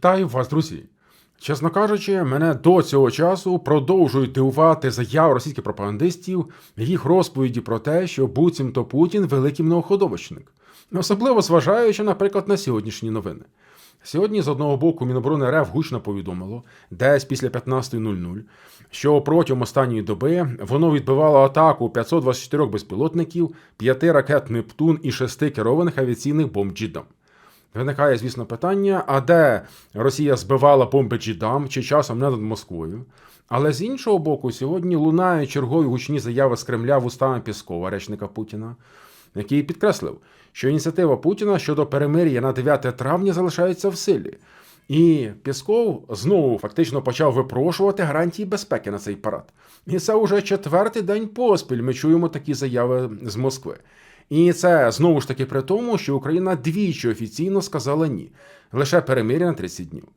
Вітаю вас, друзі! Чесно кажучи, мене до цього часу продовжують дивувати заяви російських пропагандистів, їх розповіді про те, що буцімто Путін великий многоходовочник. Особливо зважаючи, наприклад, на сьогоднішні новини. Сьогодні, з одного боку, Міноборони РФ гучно повідомило, десь після 15.00, що протягом останньої доби воно відбивало атаку 524 безпілотників, 5 ракет Нептун і 6 керованих авіаційних бомб «Джідам». Виникає, звісно, питання: а де Росія збивала бомби Джідам чи часом не над Москвою? Але з іншого боку, сьогодні лунають чергові гучні заяви з Кремля вустами Піскова, речника Путіна, який підкреслив, що ініціатива Путіна щодо перемир'я на 9 травня залишається в силі. І Пісков знову фактично почав випрошувати гарантії безпеки на цей парад. І це уже четвертий день поспіль. Ми чуємо такі заяви з Москви. І це знову ж таки при тому, що Україна двічі офіційно сказала ні, лише перемир'я на 30 днів.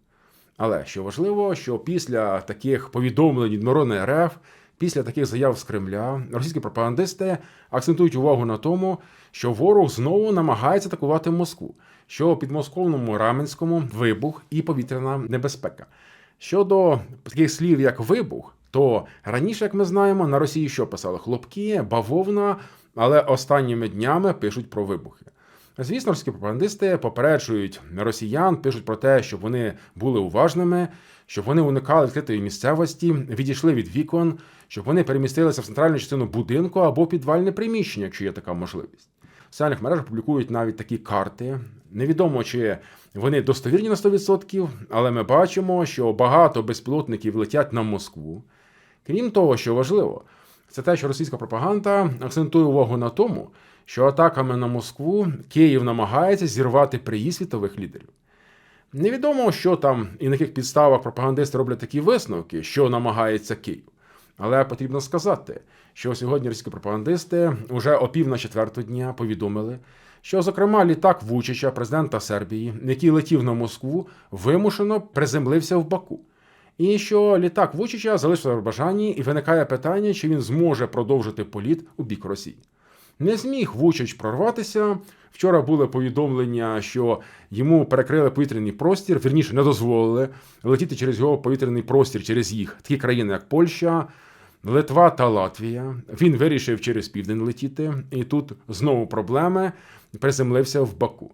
Але що важливо, що після таких повідомлень від Мирони РФ, після таких заяв з Кремля, російські пропагандисти акцентують увагу на тому, що ворог знову намагається атакувати Москву, що під московному Раменському вибух і повітряна небезпека. Щодо таких слів, як вибух, то раніше, як ми знаємо, на Росії що писали хлопки, бавовна, але останніми днями пишуть про вибухи. Звісно, російські пропагандисти попереджують росіян, пишуть про те, щоб вони були уважними, щоб вони уникали відкритої місцевості, відійшли від вікон, щоб вони перемістилися в центральну частину будинку або підвальне приміщення, якщо є така можливість. В соціальних мережах публікують навіть такі карти. Невідомо, чи вони достовірні на 100%, але ми бачимо, що багато безпілотників летять на Москву. Крім того, що важливо, це те, що російська пропаганда акцентує увагу на тому, що атаками на Москву Київ намагається зірвати приїзд світових лідерів. Невідомо, що там і на яких підставах пропагандисти роблять такі висновки, що намагається Київ. Але потрібно сказати, що сьогодні російські пропагандисти вже о пів на четверту дня повідомили, що, зокрема, літак Вучича, президента Сербії, який летів на Москву, вимушено приземлився в Баку. І що літак Вучича залишився в Азербайджані, і виникає питання, чи він зможе продовжити політ у бік Росії. Не зміг Вучич прорватися. Вчора були повідомлення, що йому перекрили повітряний простір, вірніше не дозволили летіти через його повітряний простір, через їх такі країни, як Польща, Литва та Латвія. Він вирішив через південь летіти, і тут знову проблеми приземлився в Баку.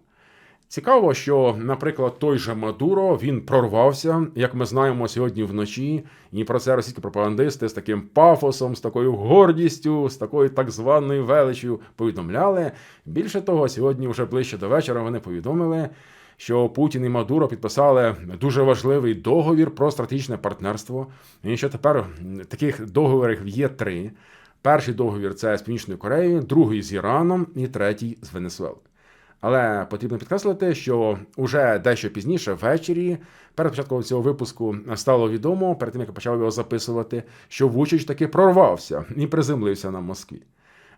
Цікаво, що, наприклад, той же Мадуро він прорвався, як ми знаємо сьогодні вночі, і про це російські пропагандисти з таким пафосом, з такою гордістю, з такою так званою величю повідомляли. Більше того, сьогодні, вже ближче до вечора, вони повідомили, що Путін і Мадуро підписали дуже важливий договір про стратегічне партнерство. І що тепер таких договорів є три. Перший договір це з Північною Кореєю, другий з Іраном і третій з Венесуели. Але потрібно підкреслити, що уже дещо пізніше, ввечері, перед початком цього випуску, стало відомо, перед тим як я почав його записувати, що Вучич таки прорвався і приземлився на Москві.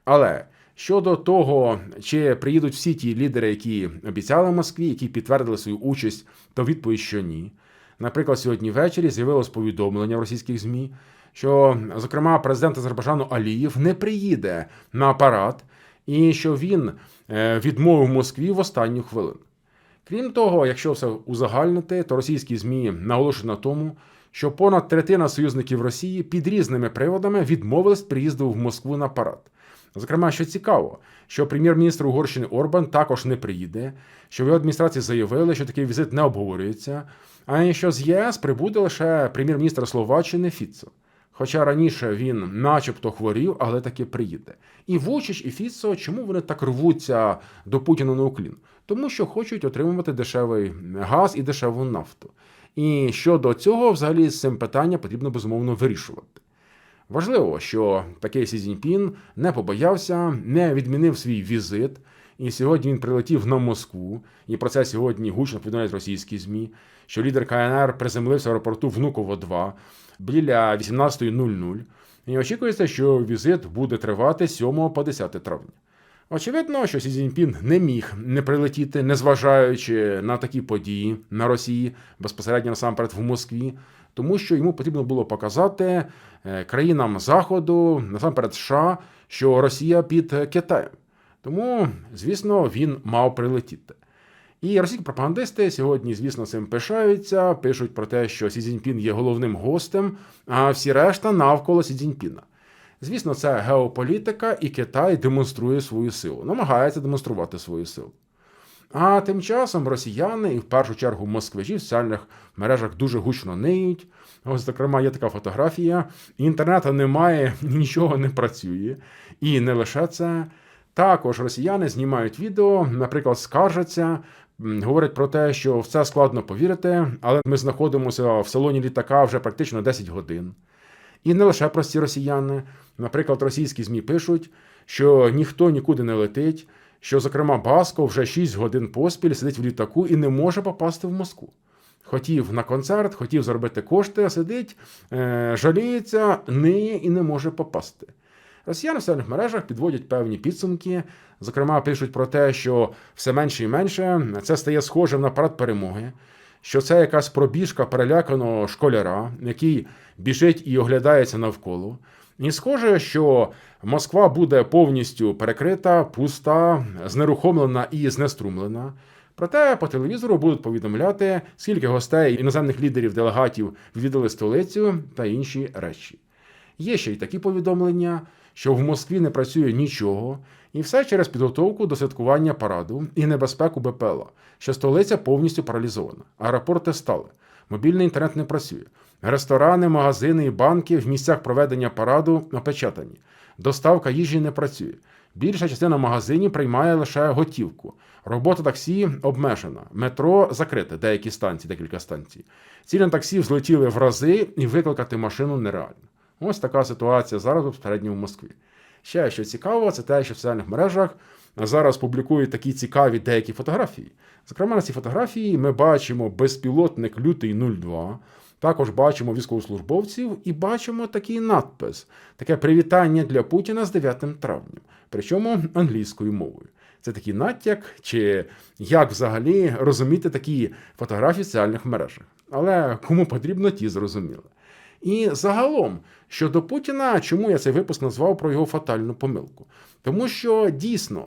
Але щодо того, чи приїдуть всі ті лідери, які обіцяли Москві, які підтвердили свою участь, то відповідь, що ні. Наприклад, сьогодні ввечері з'явилось повідомлення в російських ЗМІ, що, зокрема, президент Азербайджану Алієв не приїде на апарат, і що він відмовив Москві в останню хвилину. Крім того, якщо все узагальнити, то російські ЗМІ наголошують на тому, що понад третина союзників Росії під різними приводами відмовились приїзду в Москву на парад. Зокрема, що цікаво, що прем'єр-міністр Угорщини Орбан також не приїде, що в його адміністрації заявили, що такий візит не обговорюється, а що з ЄС прибуде лише прем'єр-міністр Словаччини Фіцо. Хоча раніше він начебто хворів, але таки приїде. І Вучич, і Фіцо, чому вони так рвуться до Путіна на уклін? Тому що хочуть отримувати дешевий газ і дешеву нафту. І щодо цього, взагалі, з цим питання потрібно безумовно вирішувати. Важливо, що такий Сі Цзіньпін не побоявся, не відмінив свій візит. І сьогодні він прилетів на Москву, і про це сьогодні гучно повідомляють російські ЗМІ, що лідер КНР приземлився в аеропорту Внуково 2 біля 18.00. І очікується, що візит буде тривати 7 по 10 травня. Очевидно, що Сі Цзіньпін не міг не прилетіти, незважаючи на такі події на Росії безпосередньо насамперед в Москві, тому що йому потрібно було показати е, країнам Заходу, насамперед США, що Росія під Китаєм. Тому, звісно, він мав прилетіти. І російські пропагандисти сьогодні, звісно, цим пишаються, пишуть про те, що Сі Цзіньпін є головним гостем, а всі решта навколо Сі Цзіньпіна. Звісно, це геополітика, і Китай демонструє свою силу, намагається демонструвати свою силу. А тим часом росіяни, і в першу чергу москвичі в соціальних мережах дуже гучно ниють. Ось, зокрема, є така фотографія. Інтернету немає, нічого не працює. І не лише це. Також росіяни знімають відео, наприклад, скаржаться, говорять про те, що в це складно повірити, але ми знаходимося в салоні літака вже практично 10 годин. І не лише прості росіяни. Наприклад, російські ЗМІ пишуть, що ніхто нікуди не летить, що, зокрема, Баско вже 6 годин поспіль сидить в літаку і не може попасти в Москву. Хотів на концерт, хотів заробити кошти, а сидить, е, жаліється, ниє і не може попасти. Росіяни в соціальних мережах підводять певні підсумки. Зокрема, пишуть про те, що все менше і менше це стає схожим на парад перемоги, що це якась пробіжка переляканого школяра, який біжить і оглядається навколо. І схоже, що Москва буде повністю перекрита, пуста, знерухомлена і знеструмлена. Проте по телевізору будуть повідомляти, скільки гостей іноземних лідерів делегатів відвідали столицю та інші речі. Є ще й такі повідомлення, що в Москві не працює нічого, і все через підготовку до святкування параду і небезпеку БПЛА, що столиця повністю паралізована. Аеропорти стали, мобільний інтернет не працює. Ресторани, магазини і банки в місцях проведення параду опечатані. Доставка їжі не працює. Більша частина магазинів приймає лише готівку. Робота таксі обмежена. Метро закрите, деякі станції, декілька станцій. Ціни таксі взлетіли в рази і викликати машину нереально. Ось така ситуація зараз безпосередньо в Москві. Ще що цікаво, це те, що в соціальних мережах зараз публікують такі цікаві деякі фотографії. Зокрема, на цій фотографії ми бачимо безпілотник Лютий 02, також бачимо військовослужбовців і бачимо такий надпис, таке привітання для Путіна з 9 травня, причому англійською мовою. Це такий натяк, чи як взагалі розуміти такі фотографії в соціальних мережах. Але кому потрібно, ті зрозуміли. І загалом щодо Путіна, чому я цей випуск назвав про його фатальну помилку? Тому що дійсно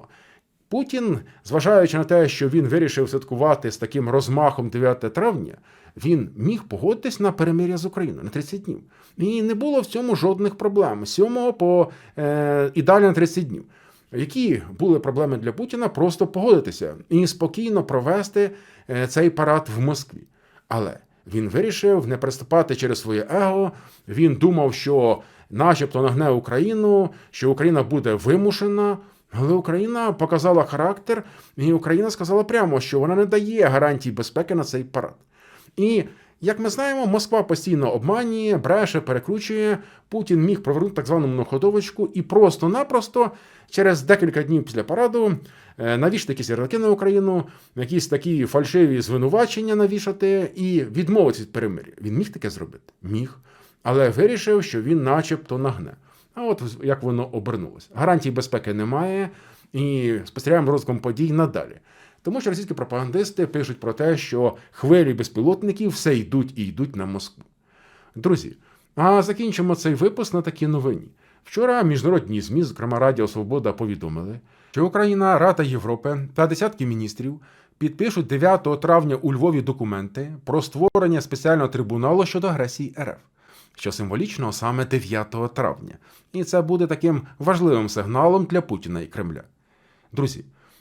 Путін, зважаючи на те, що він вирішив святкувати з таким розмахом 9 травня, він міг погодитись на перемир'я з Україною на 30 днів. І не було в цьому жодних проблем. 7 по е, і далі на 30 днів. Які були проблеми для Путіна просто погодитися і спокійно провести е, цей парад в Москві. Але він вирішив не приступати через своє его. Він думав, що, начебто, нагне Україну, що Україна буде вимушена. Але Україна показала характер, і Україна сказала прямо, що вона не дає гарантій безпеки на цей парад. І як ми знаємо, Москва постійно обманює, бреше, перекручує. Путін міг провернути так звану многоходовочку і просто-напросто через декілька днів після параду е, навішати якісь ярлики на Україну, якісь такі фальшиві звинувачення навішати і відмовитися від перемир'я. Він міг таке зробити? Міг. Але вирішив, що він начебто нагне. А от як воно обернулося. Гарантій безпеки немає, і спостерігаємо розвитком подій надалі. Тому що російські пропагандисти пишуть про те, що хвилі безпілотників все йдуть і йдуть на Москву. Друзі, а закінчимо цей випуск на такій новині. Вчора міжнародні ЗМІ, зокрема Радіо Свобода, повідомили, що Україна, Рада Європи та десятки міністрів підпишуть 9 травня у Львові документи про створення спеціального трибуналу щодо агресії РФ, що символічно саме 9 травня. І це буде таким важливим сигналом для Путіна і Кремля. Друзі,